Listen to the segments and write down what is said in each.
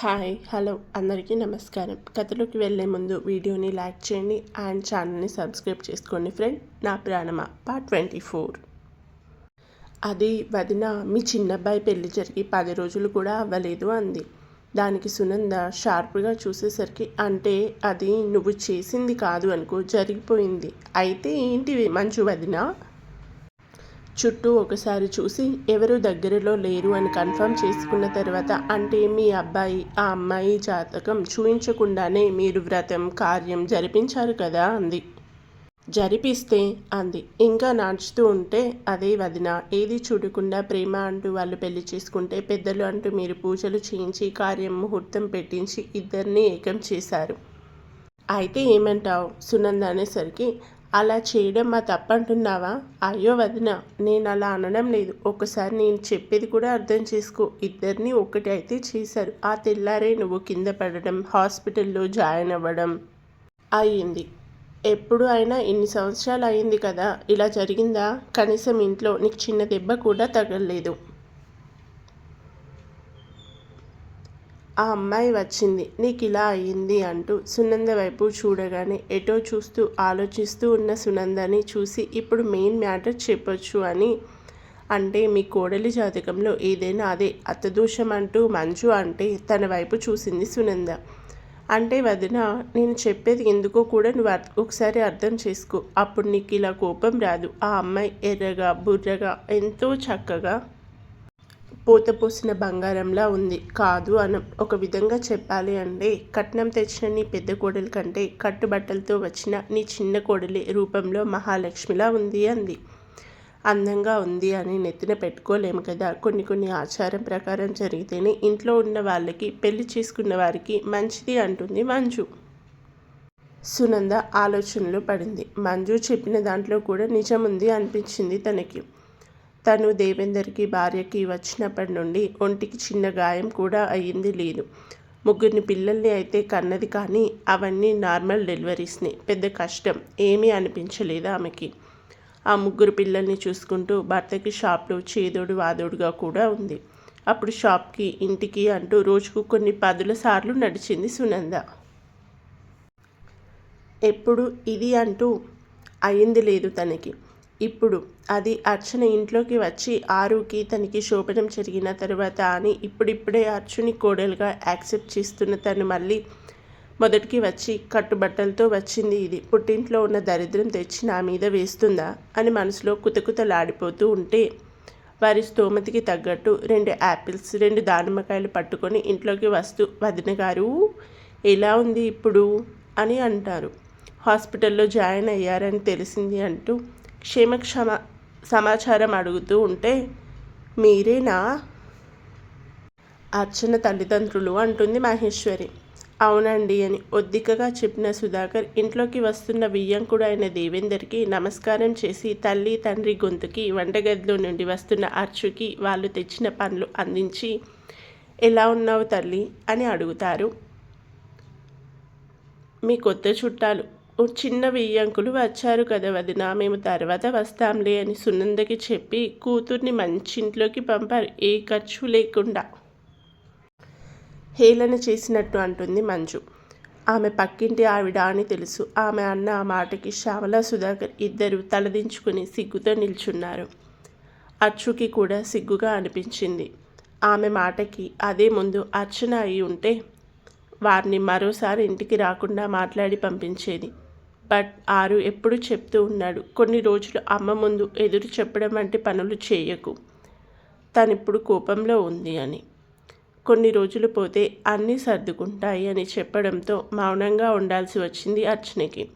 Hi hello అందరికీ నమస్కారం. కథలోకి వెళ్ళే ముందు వీడియోని లైక్ చేయండి అండ్ ఛానల్ని సబ్స్క్రైబ్ చేసుకోండి ఫ్రెండ్. నా ప్రాణమ? Part twenty four. అది వదిన మీ చిన్నబ్బాయి పెళ్ళి జరిగి పది రోజులు కూడా అవ్వలేదు అంది. దానికి సునంద షార్ప్గా చూసేసరికి అంటే అది నువ్వు చేసింది కాదు అనుకో జరిగిపోయింది. అయితే ఏంటి మంచు వదిన? చుట్టూ ఒకసారి చూసి ఎవరు దగ్గరలో లేరు అని కన్ఫర్మ్ చేసుకున్న తర్వాత అంటే మీ అబ్బాయి ఆ అమ్మాయి జాతకం చూయించకుండానే మీరు వ్రతం కార్యం జరిపించారు కదా అంది. జరిపిస్తే అంది. ఇంకా నడుచుతూ ఉంటే అదే వదిన. ఏది చూడకుండా ప్రేమ అంటూ వాళ్ళు పెళ్ళి చేసుకుంటే పెద్దలు అంటూ మీరు పూజలు చేయించి కార్యం ముహూర్తం పెట్టించి ఇద్దరిని ఏకం చేశారు. అయితే ఏమంటావు? సునంద అనేసరికి అలా చేయడం మా తప్పంటున్నావా? అయ్యో వదిన నేను అలా అనడం లేదు. ఒకసారి నేను చెప్పేది కూడా అర్థం చేసుకో. ఇద్దరిని ఒకటి అయితే చేశారు. ఆ తెల్లారే నువ్వు కింద పడడం హాస్పిటల్లో జాయిన్ అవ్వడం అయ్యింది. ఎప్పుడు అయినా ఇన్ని సంవత్సరాలు అయింది కదా? ఇలా జరిగిందా? కనీసం ఇంట్లో నీకు చిన్న దెబ్బ కూడా తగలలేదు. ఆ అమ్మాయి వచ్చింది. నీకు ఇలా అయ్యింది అంటూ సునంద వైపు చూడగానే ఎటో చూస్తూ ఆలోచిస్తూ ఉన్న సునందని చూసి ఇప్పుడు మెయిన్ మ్యాటర్ చెప్పొచ్చు అని అంటే మీ కోడలి జాతకంలో ఏదైనా అదే అత్తదోషం అంటూ మంజు అంటే తన వైపు చూసింది సునంద. అంటే వదిన నేను చెప్పేది ఎందుకో కూడా నువ్వు ఒకసారి అర్థం చేసుకో. అప్పుడు నీకు ఇలా కోపం రాదు. ఆ అమ్మాయి ఎర్రగా బుర్రగా ఎంతో చక్కగా పూత పూసిన బంగారంలా ఉంది. కాదు అన ఒక విధంగా చెప్పాలి అంటే కట్నం తెచ్చిన నీ పెద్ద కోడలి కంటే కట్టుబట్టలతో వచ్చిన నీ చిన్న కోడలి రూపంలో మహాలక్ష్మిలా ఉంది అంది. అందంగా ఉంది అని నెత్తిన పెట్టుకోలేము కదా. కొన్ని కొన్ని ఆచారం ప్రకారం జరిగితేనే ఇంట్లో ఉన్న వాళ్ళకి పెళ్ళి చేసుకున్న వారికి మంచిది అంటుంది మంజు. సునంద ఆలోచనలో పడింది. మంజు చెప్పిన దాంట్లో కూడా నిజం ఉంది అనిపించింది తనకి. తను దేవేందర్కి భార్యకి వచ్చినప్పటి నుండి ఒంటికి చిన్న గాయం కూడా అయ్యింది లేదు. ముగ్గురిని పిల్లల్ని అయితే కన్నది కానీ అవన్నీ నార్మల్ డెలివరీస్ని. పెద్ద కష్టం. ఏమీ అనిపించలేదు ఆమెకి. ఆ ముగ్గురు పిల్లల్ని చూసుకుంటూ భర్తకి షాప్లో చేదోడు వాదోడుగా కూడా ఉంది. అప్పుడు షాప్కి ఇంటికి అంటూ రోజుకు కొన్ని పదుల సార్లు నడిచింది సునంద. ఎప్పుడు ఇది అంటూ అయింది లేదు తనకి. ఇప్పుడు అది అర్చన ఇంట్లోకి వచ్చి ఆరుకి తనకి శోభనం జరిగిన తర్వాత అని ఇప్పుడిప్పుడే అర్చుని కోడలుగా యాక్సెప్ట్ చేస్తున్న తను మళ్ళీ మొదటికి వచ్చి కట్టుబట్టలతో వచ్చింది ఇది. పుట్టింట్లో ఉన్న దరిద్రం తెచ్చి నా మీద వేస్తుందా? అని మనసులో కుతకుతలాడిపోతూ ఉంటే వారి స్తోమతికి తగ్గట్టు రెండు యాపిల్స్ రెండు దానిమ్మకాయలు పట్టుకొని ఇంట్లోకి వస్తూ వదిన గారు ఎలా ఉంది ఇప్పుడు? అని అంటారు. హాస్పిటల్లో జాయిన్ అయ్యారని తెలిసింది అంటూ క్షేమక్షమ సమాచారం అడుగుతూ ఉంటే మీరేనా అర్చన తల్లిదండ్రులు అంటుంది మహేశ్వరి. అవునండి అని ఒద్దికగా చెప్పిన సుధాకర్ ఇంట్లోకి వస్తున్న వియ్యంకుడు అయిన దేవేందర్కి నమస్కారం చేసి తల్లి తండ్రి గొంతుకి వంటగదిలో నుండి వస్తున్న అర్చుకి వాళ్ళు తెచ్చిన పనులు అందించి ఎలా ఉన్నావు తల్లి? అని అడుగుతారు. మీ కొత్త చుట్టాలు చిన్న వియ్యంకులు వచ్చారు కదా వదిన మేము తర్వాత వస్తాంలే అని సునందకి చెప్పి కూతుర్ని మంచి ఇంట్లోకి పంపారు. ఏ ఖర్చు లేకుండా. హేళన చేసినట్టు అంటుంది మంజు. ఆమె పక్కింటి ఆవిడ అని తెలుసు. ఆమె అన్న ఆ మాటకి శ్యామల సుధాకర్ ఇద్దరు తలదించుకుని సిగ్గుతో నిల్చున్నారు. అచ్చుకి కూడా సిగ్గుగా అనిపించింది. ఆమె మాటకి అదే ముందు అర్చన అయి ఉంటే వారిని మరోసారి ఇంటికి రాకుండా మాట్లాడి పంపించేది. బట్ ఆరు ఎప్పుడు చెప్తూ ఉన్నాడు కొన్ని రోజులు అమ్మ ముందు ఎదురు చెప్పడం వంటి పనులు చేయకు. తనిప్పుడు కోపంలో ఉంది అని. కొన్ని రోజులు పోతే అన్నీ సర్దుకుంటాయి అని చెప్పడంతో మౌనంగా ఉండాల్సి వచ్చింది అర్చనకి.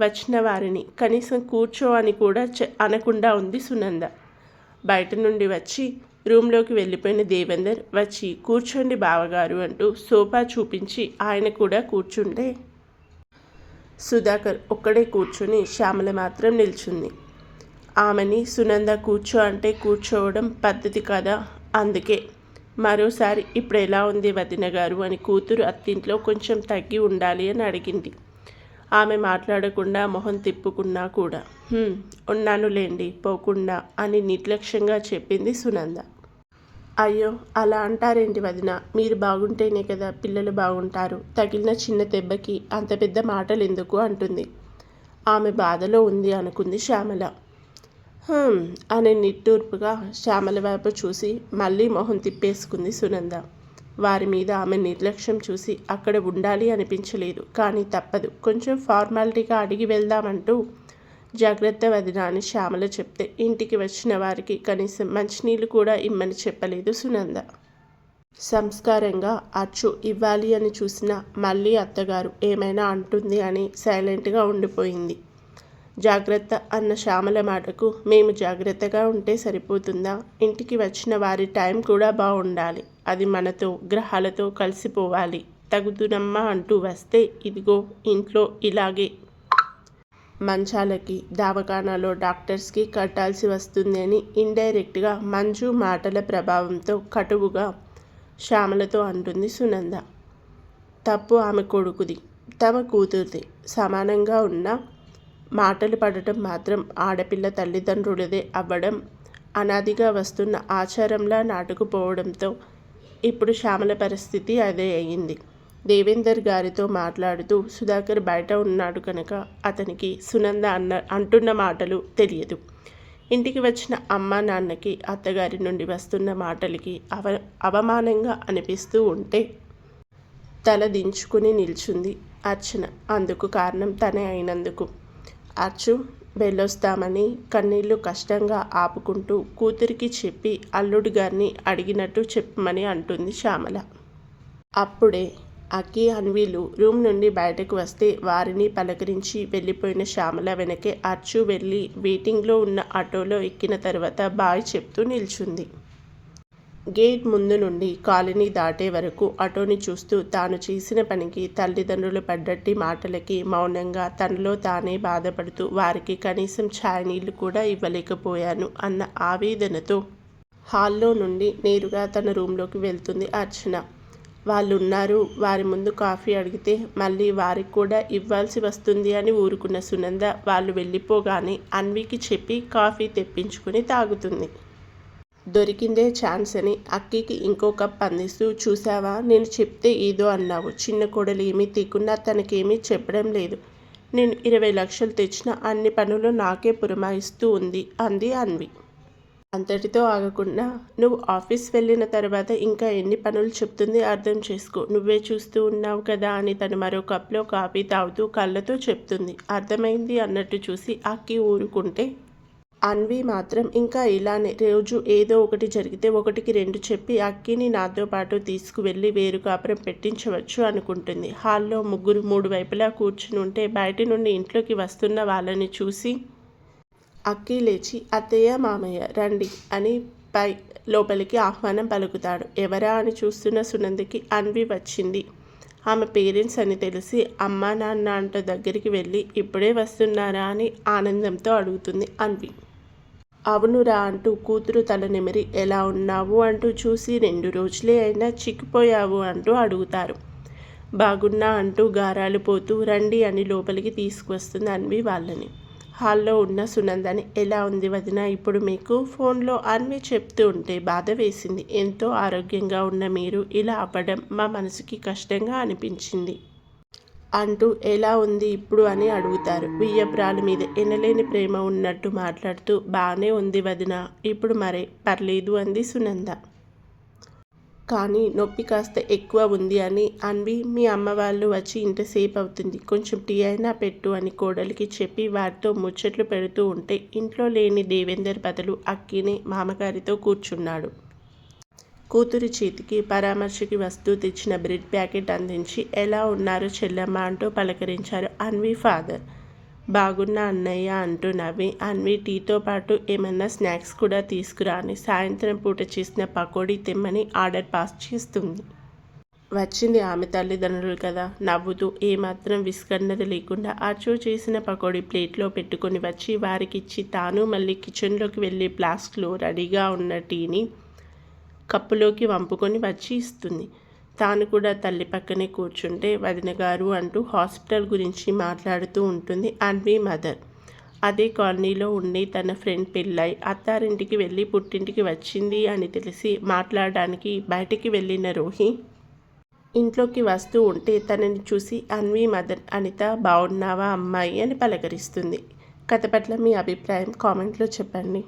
వచ్చిన వారిని కనీసం కూర్చో అని కూడా అనకుండా ఉంది సునంద. బయట నుండి వచ్చి రూమ్లోకి వెళ్ళిపోయిన దేవేందర్ వచ్చి కూర్చోండి బావగారు అంటూ సోఫా చూపించి ఆయన కూడా కూర్చుంటే సుధాకర్ ఒక్కడే కూర్చుని శ్యామల మాత్రం నిల్చుంది. ఆమెని సునంద కూర్చో అంటే కూర్చోవడం పద్ధతి కదా? అందుకే. మరోసారి ఇప్పుడు ఎలా ఉంది వదిన గారు అని కూతురు అత్తింట్లో కొంచెం తగ్గి ఉండాలి అని అడిగింది. ఆమె మాట్లాడకుండా మొహం తిప్పుకున్నా కూడా. ఉన్నానులేండి పోకుండా అని నిర్లక్ష్యంగా చెప్పింది సునంద. అయ్యో అలా అంటారేంటి వదిన? మీరు బాగుంటేనే కదా పిల్లలు బాగుంటారు. తగిలిన చిన్న దెబ్బకి అంత పెద్ద మాటలు ఎందుకు అంటుంది. ఆమె బాధలో ఉంది అనుకుంది శ్యామల. అనే నిట్టూర్పుగా శ్యామల వైపు చూసి మళ్ళీ మొహం తిప్పేసుకుంది సునంద. వారి మీద ఆమె నిర్లక్ష్యం చూసి అక్కడ ఉండాలి అనిపించలేదు. కానీ తప్పదు. కొంచెం ఫార్మాలిటీగా అడిగి వెళ్దామంటూ జాగ్రత్త వదిన అని శ్యామల చెప్తే. ఇంటికి వచ్చిన వారికి కనీసం మంచినీళ్ళు కూడా ఇమ్మని చెప్పలేదు సునంద. సంస్కారంగా అచ్చు ఇవ్వాలి అని చూసిన మళ్ళీ అత్తగారు ఏమైనా అంటుంది అని సైలెంట్గా ఉండిపోయింది. జాగ్రత్త అన్న శ్యామల మాటకు మేము జాగ్రత్తగా ఉంటే సరిపోతుందా? ఇంటికి వచ్చిన వారి టైం కూడా బాగుండాలి. అది మనతో గ్రహాలతో కలిసిపోవాలి. తగుదునమ్మా అంటూ వస్తే ఇదిగో ఇంట్లో ఇలాగే మంచాలకి దవాఖానాలో డాక్టర్స్కి కట్టాల్సి వస్తుంది అని ఇండైరెక్ట్గా మంజు మాటల ప్రభావంతో కటువుగా శ్యామలతో అంటుంది సునంద. తప్పు ఆమె కొడుకుది. తమ కూతురిది. సమానంగా ఉన్న మాటలు పడటం మాత్రం ఆడపిల్ల తల్లిదండ్రులదే అవ్వడం అనాదిగా వస్తున్న ఆచారంలా నాటుకుపోవడంతో ఇప్పుడు శ్యామల పరిస్థితి అదే అయింది. దేవేందర్ గారితో మాట్లాడుతూ సుధాకర్ బయట ఉన్నాడు కనుక అతనికి సునంద అన్న అంటున్న మాటలు తెలియదు. ఇంటికి వచ్చిన అమ్మ నాన్నకి అత్తగారి నుండి వస్తున్న మాటలకి అవ అవమానంగా అనిపిస్తూ ఉంటే తల దించుకుని నిల్చుంది అర్చన. అందుకు కారణం తనే అయినందుకు. అచ్చు వెళ్ళొస్తామని కన్నీళ్ళు కష్టంగా ఆపుకుంటూ కూతురికి చెప్పి అల్లుడు గారిని అడిగినట్టు చెప్పమని అంటుంది శ్యామల. అప్పుడే అక్కి అన్వీలు రూమ్ నుండి బయటకు వస్తే వారిని పలకరించి వెళ్ళిపోయిన శ్యామల వెనకే అచ్చు వెళ్ళి వెయిటింగ్లో ఉన్న ఆటోలో ఎక్కిన తర్వాత బాయ్ చెప్తూ నిల్చుంది. గేట్ ముందు నుండి కాలనీ దాటే వరకు ఆటోని చూస్తూ తాను చేసిన పనికి తల్లిదండ్రులు పడ్డట్టి మాటలకి మౌనంగా తనలో తానే బాధపడుతూ వారికి కనీసం ఛాయనీళ్ళు కూడా ఇవ్వలేకపోయాను అన్న ఆవేదనతో హాల్లో నుండి నేరుగా తన రూంలోకి వెళ్తుంది అర్చన. వాళ్ళు ఉన్నారు వారి ముందు కాఫీ అడిగితే మళ్ళీ వారికి కూడా ఇవ్వాల్సి వస్తుంది అని ఊరుకున్న సునంద వాళ్ళు వెళ్ళిపోగానే అన్వికి చెప్పి కాఫీ తెప్పించుకుని తాగుతుంది. దొరికిందే ఛాన్స్ అని అక్కికి ఇంకో కప్ అందిస్తూ చూసావా నేను చెప్తే ఏదో అన్నావు. చిన్న కోడలు ఏమీ తీకున్నా తనకేమీ చెప్పడం లేదు. నేను ఇరవై లక్షలు తెచ్చిన అన్ని పనులు నాకే పురమాయిస్తూ ఉంది అంది అన్వి. అంతటితో ఆగకుండా నువ్వు ఆఫీస్ వెళ్ళిన తర్వాత ఇంకా ఎన్ని పనులు చెప్తుంది అర్థం చేసుకో. నువ్వే చూస్తూ ఉన్నావు కదా అని తను మరో కప్లో కాఫీ తాగుతూ కళ్ళతో చెప్తుంది. అర్థమైంది అన్నట్టు చూసి అక్కి ఊరుకుంటే. అన్వి మాత్రం ఇంకా ఇలానే రోజు ఏదో ఒకటి జరిగితే ఒకటికి రెండు చెప్పి అక్కిని నాతో పాటు తీసుకువెళ్ళి వేరు కాపురం పెట్టించవచ్చు అనుకుంటుంది. హాల్లో ముగ్గురు మూడు వైపులా కూర్చుని ఉంటే బయట నుండి ఇంట్లోకి వస్తున్న వాళ్ళని చూసి అక్కి లేచి అత్తయ్య మామయ్య రండి అని పై లోపలికి ఆహ్వానం పలుకుతాడు. ఎవరా అని చూస్తున్న సునందికి అన్వి వచ్చింది. ఆమె పేరెంట్స్ అని తెలిసి అమ్మా నాన్న అంట దగ్గరికి వెళ్ళి ఇప్పుడే వస్తున్నారా? అని ఆనందంతో అడుగుతుంది అన్వి. అవునురా అంటూ కూతురు తల నిమిరి ఎలా ఉన్నావు? అంటూ చూసి రెండు రోజులే అయినా చిక్కిపోయావు అంటూ అడుగుతారు. బాగున్నా అంటూ గారాలు పోతూ రండి అని లోపలికి తీసుకువస్తుంది అన్వి వాళ్ళని. హాల్లో ఉన్న సునందని ఎలా ఉంది వదిన? ఇప్పుడు మీకు ఫోన్లో అన్వి చెప్తూ ఉంటే బాధ వేసింది. ఎంతో ఆరోగ్యంగా ఉన్న మీరు ఇలా అవ్వడం మా మనసుకి కష్టంగా అనిపించింది అంటూ ఎలా ఉంది ఇప్పుడు? అని అడుగుతారు. వియ్యపురాల మీద ఎనలేని ప్రేమ ఉన్నట్టు మాట్లాడుతూ బాగానే ఉంది వదిన. ఇప్పుడు మరే? పర్లేదు అంది సునంద. కానీ నొప్పి కాస్త ఎక్కువ ఉంది అని అన్వి మీ అమ్మ వాళ్ళు వచ్చి ఇంతసేపు అవుతుంది కొంచెం టీ అయినా పెట్టు అని కోడలికి చెప్పి వారితో ముచ్చట్లు పెడుతూ ఉంటే ఇంట్లో లేని దేవేందర్ బదులు అక్కినే మామగారితో కూర్చున్నాడు. కూతురి చేతికి పరామర్శకి వస్తూ తెచ్చిన బ్రెడ్ ప్యాకెట్ అందించి ఎలా ఉన్నారు చెల్లమ్మ? అంటూ పలకరించారు అన్వి ఫాదర్. బాగున్నా అన్నయ్య అంటూ నవ్వి అన్వి టీతో పాటు ఏమన్నా స్నాక్స్ కూడా తీసుకురా అని సాయంత్రం పూట చేసిన పకోడీ తెమ్మని ఆర్డర్ పాస్ చేస్తుంది. వచ్చింది ఆమె తల్లిదండ్రులు కదా. నవ్వుతూ ఏమాత్రం విస్కన్నత లేకుండా అచో చేసిన పకోడీ ప్లేట్లో పెట్టుకొని వచ్చి వారికిచ్చి తాను మళ్ళీ కిచెన్లోకి వెళ్ళి ఫ్లాస్క్లో రెడీగా ఉన్న టీని కప్పులోకి వంపుకొని వచ్చి ఇస్తుంది. తాను కూడా తల్లి పక్కనే కూర్చుంటే వదిన గారు అంటూ హాస్పిటల్ గురించి మాట్లాడుతూ ఉంటుంది అన్వి మదర్. అదే కాలనీలో ఉండి తన ఫ్రెండ్ పెళ్ళై అత్తారింటికి వెళ్ళి పుట్టింటికి వచ్చింది అని తెలిసి మాట్లాడడానికి బయటికి వెళ్ళిన రోహి ఇంట్లోకి వస్తూ ఉంటే తనని చూసి అన్వి మదర్ అనిత బాగున్నావా అమ్మాయి అని పలకరిస్తుంది. కథ పట్ల మీ అభిప్రాయం కామెంట్లో చెప్పండి.